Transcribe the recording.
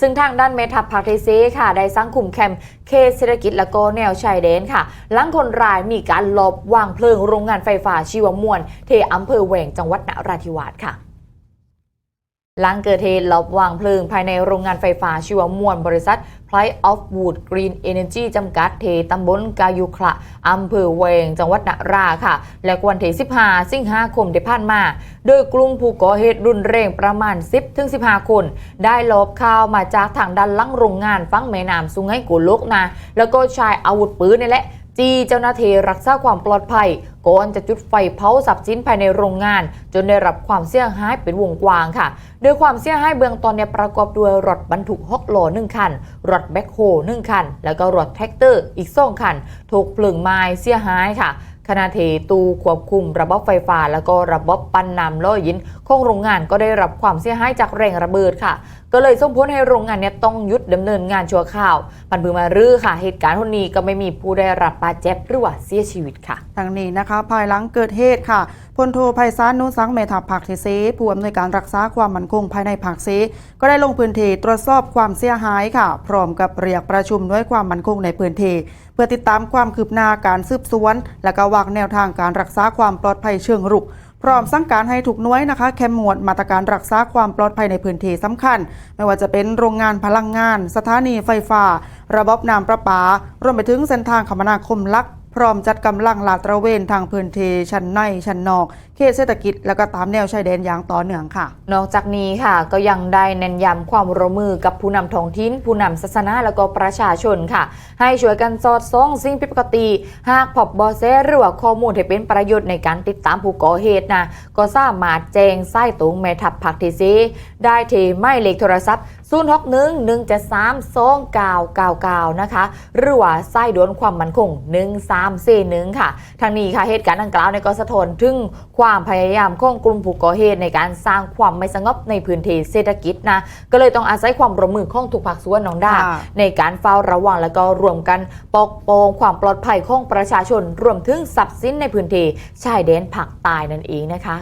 ซึ่งทางด้านเมทัพพาเทเซค่ะ ได้สร้างคุมแคมป์เขตเศรษฐกิจและก็แนวชายแดนค่ะ หลังคนร้ายมีการลอบวางเพลิงโรงงานไฟฟ้าชีวมวลเทอำเภอแหวงจังหวัดนราธิวาสค่ะ หลังเกิดเหตุลอบวางเพลิงภายในโรงงานไฟฟ้าชีวมวลบริษัท Price of Wood Green Energy จำกัดเทตำบลกายุคละอำเภอเวง จังหวัดนราค่ะ และวันที่15สิงหาคมที่ผ่านมา โดยกลุ่มผู้ก่อเหตุรุนแรงประมาณ 10-15 คน ได้ลอบเข้าวมาจากทางด้านลังโรงงานฟังแม่น้ำสุงไหงกูลกนะ แล้วก็ใช้อาวุธปืนนี่แหละ จีเจ้าหน้าที่รักษาความปลอดภัยก่อนจะจุดไฟเผาทรัพย์สินภายในโรงงาน จนได้รับความเสียหายเป็นวงกว้างค่ะ โดยความเสียหายเบื้องต้นเนี่ยประกอบด้วยรถบรรทุกฮอกโลหนึ่งคัน รถแบ็คโฮหนึ่งคัน แล้วก็รถแท็กเตอร์อีกสองคัน ถูกเพลิงไหม้เสียหายค่ะขณะที่ตู้ควบคุมระบบไฟฟ้า แล้วก็ระบบปั้นน้ำล้อยินของโรงงานก็ได้รับความเสียหายจากแรงระเบิดค่ะก็เลยส่งผลให้โรงงานเนี่ยต้องหยุดดำเนินงานชั่วคราวพันพือมารื้อค่ะ เหตุการณ์คนนี้ก็ไม่มีผู้ได้รับบาดเจ็บหรือว่าเสียชีวิตค่ะทางนี้นะคะ ภายหลังเกิดเหตุค่ะพลโทไพศาลนุสังเมธาภาคเทเซผู้อำนวยการรักษาความมั่นคงภายในภาคเซก็ได้ลงพื้นที่ตรวจสอบความเสียหายค่ะ พร้อมกับเรียกประชุมด้วยความมั่นคงในพื้นที่เพื่อติดตามความคืบหน้าการสืบสวน และก็วางแนวทางการรักษาความปลอดภัยเชิงรุก พร้อมสั่งการให้ถูกน้วยนะคะเข้มงวดมาตรการรักษาความปลอดภัยในพื้นที่สำคัญ ไม่ว่าจะเป็นโรงงานพลังงาน สถานีไฟฟ้า ระบบน้ำประปารวมไปถึงเส้นทางคมนาคมลัก พร้อมจัดกำลังลาดตระเวนทางพื้นที่ชั้นในชั้นนอก เขตเศรษฐกิจและก็ตามแนวชายแดนอย่างต่อเนื่องค่ะ นอกจากนี้ค่ะก็ยังได้เน้นย้ำความร่วมมือกับผู้นำท้องถิ่น ผู้นำศาสนาและก็ประชาชนค่ะ ให้ช่วยกันสอดส่องสิ่งผิดปกติ หากพบบอแสหรือว่าข้อมูลที่เป็นประโยชน์ในการติดตามผู้ก่อเหตุนะก็สามารถแจ้งไส้ตรงแม่ทัพผักทีซีได้ที่หมายเลขโทรศัพท์ 0 6 1 1 7 3 2 9 9 9 นะคะ หรือว่าไส้ด่วนความมั่นคง 1341 ค่ะ ทางนี้ค่ะเหตุการณ์ดังกล่าวในยก็สะท้อนถึงความพยายามของกลุ่มผู้ก่อเหตุในการสร้างความไม่สงบในพื้นที่เศรษฐกิจนะก็เลยต้องอาศัยความร่วมมือของทุกภาคส่วนน้องดาค่ะในการเฝ้าระวังและก็รวมกันปกป้องความปลอดภัยของประชาชน รวมถึงทรัพย์สินในพื้นที่ชายแดนภาคใต้นั่นเองนะคะ